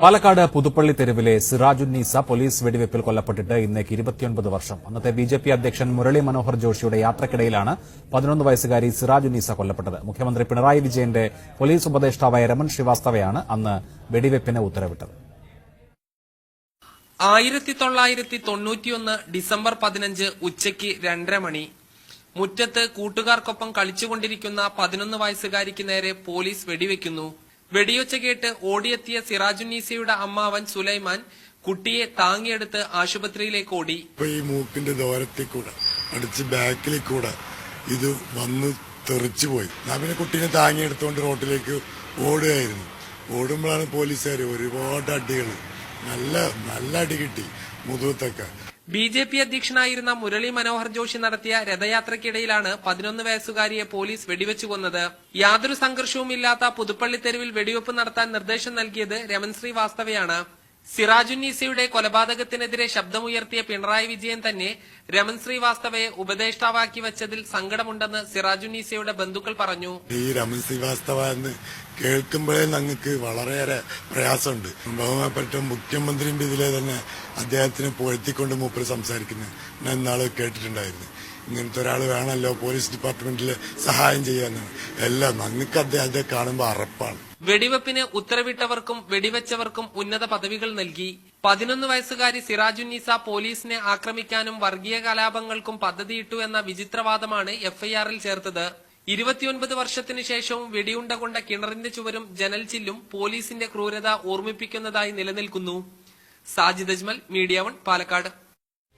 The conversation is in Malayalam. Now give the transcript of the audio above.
പാലക്കാട് പുതുപ്പള്ളി തെരുവിലെ സിറാജുന്നീസ പോലീസ് വെടിവെപ്പിൽ കൊല്ലപ്പെട്ടിട്ട് ഇന്നേക്ക് ഇരുപത്തിയൊൻപത് വർഷം. അന്നത്തെ ബി ജെ പി അധ്യക്ഷൻ മുരളി മനോഹർ ജോഷിയുടെ യാത്രക്കിടയിലാണ് പതിനൊന്ന് വയസ്സുകാരി സിറാജുന്നീസ കൊല്ലപ്പെട്ടത്. മുഖ്യമന്ത്രി പിണറായി വിജയന്റെ പോലീസ് ഉപദേഷ്ടാവായ രമൺ ശ്രീവാസ്തവയാണ് അന്ന് വെടിവെപ്പിന് ഉത്തരവിട്ടത്. ആയിരത്തി തൊള്ളായിരത്തി തൊണ്ണൂറ്റിയൊന്ന് ഡിസംബർ പതിനഞ്ച് ഉച്ചയ്ക്ക് രണ്ടര മണി. മുറ്റത്ത് കൂട്ടുകാർക്കൊപ്പം കളിച്ചുകൊണ്ടിരിക്കുന്ന പതിനൊന്ന് വയസ്സുകാരിക്ക് നേരെ പോലീസ് വെടിവെക്കുന്നു. വെടിയൊച്ച കേട്ട് ഓടിയെത്തിയ സിറാജുന്നീസയുടെ അമ്മാവൻ സുലൈമാൻ കുട്ടിയെ താങ്ങിയെടുത്ത് ആശുപത്രിയിലേക്ക് ഓടി. ഈ മൂക്കിന്റെ ദോരത്തിൽ കൂടെ അടിച്ച് ബാക്കിൽ കൂടെ ഇത് വന്ന് തെറിച്ചു പോയി. ഞാൻ പിന്നെ കുട്ടീനെ താങ്ങിയെടുത്തോണ്ട് റോട്ടിലേക്ക് ഓടുകയായിരുന്നു. ഓടുമ്പോഴാണ് പോലീസുകാർ ഒരുപാട് അടികൾ നല്ല നല്ല അടി കിട്ടി. മുതുകത്തൊക്കെ ബി ജെ പി അധ്യക്ഷനായിരുന്ന മുരളി മനോഹർ ജോഷി നടത്തിയ രഥയാത്രയ്ക്കിടയിലാണ് പതിനൊന്ന് വയസ്സുകാരിയെ പോലീസ് വെടിവെച്ചു കൊന്നത്. യാതൊരു സംഘർഷവുമില്ലാത്ത പുതുപ്പള്ളി തെരുവിൽ വെടിവെപ്പ് നടത്താൻ നിർദ്ദേശം നൽകിയത് രമൻശ്രീ ശ്രീവാസ്തവയാണ് സിറാജുന്നീസയുടെ കൊലപാതകത്തിനെതിരെ ശബ്ദമുയർത്തിയ പിണറായി വിജയൻ തന്നെ രമൻ ശ്രീവാസ്തവയെ ഉപദേഷ്ടാവാക്കി വച്ചതിൽ സങ്കടമുണ്ടെന്ന് സിറാജുന്നീസയുടെ ബന്ധുക്കൾ പറഞ്ഞു. ഈ രമൻ ശ്രീവാസ്തവ എന്ന് കേൾക്കുമ്പോഴേ ഞങ്ങൾക്ക് വളരെയേറെ പ്രയാസമുണ്ട്. ബഹുമാനപ്പെട്ട മുഖ്യമന്ത്രിന്റെ ഇതിലെ തന്നെ അദ്ദേഹത്തിനെ പുഴത്തിക്കൊണ്ട് മൂപ്പര് സംസാരിക്കുന്നത് ഞാൻ ഇന്നാൾ കേട്ടിട്ടുണ്ടായിരുന്നു. ഇങ്ങനത്തെ ഒരാൾ വേണമല്ലോ പോലീസ് ഡിപ്പാർട്ട്മെന്റിൽ സഹായം ചെയ്യാന്ന്. എല്ലാം ഞങ്ങൾക്ക് അദ്ദേഹത്തെ കാണുമ്പോൾ അറപ്പാണ്. വെടിവെപ്പിന് ഉത്തരവിട്ടവർക്കും വെടിവെച്ചവർക്കും ഉന്നത പദവികൾ നൽകി. പതിനൊന്ന് വയസ്സുകാരി സിറാജുന്നീസ പോലീസിനെ ആക്രമിക്കാനും വർഗീയ കലാപങ്ങൾക്കും പദ്ധതിയിട്ടു എന്ന വിചിത്രവാദമാണ് എഫ്ഐആറിൽ ചേർത്തത്. ഇരുപത്തിയൊൻപത് വർഷത്തിനു ശേഷവും വെടിയുണ്ട കൊണ്ട കിണറിന്റെ ചുവരും ജനൽ ചില്ലും പോലീസിന്റെ ക്രൂരത ഓർമ്മിപ്പിക്കുന്നതായി നിലനിൽക്കുന്നു. Sajid Ajmal Media One Palakkad.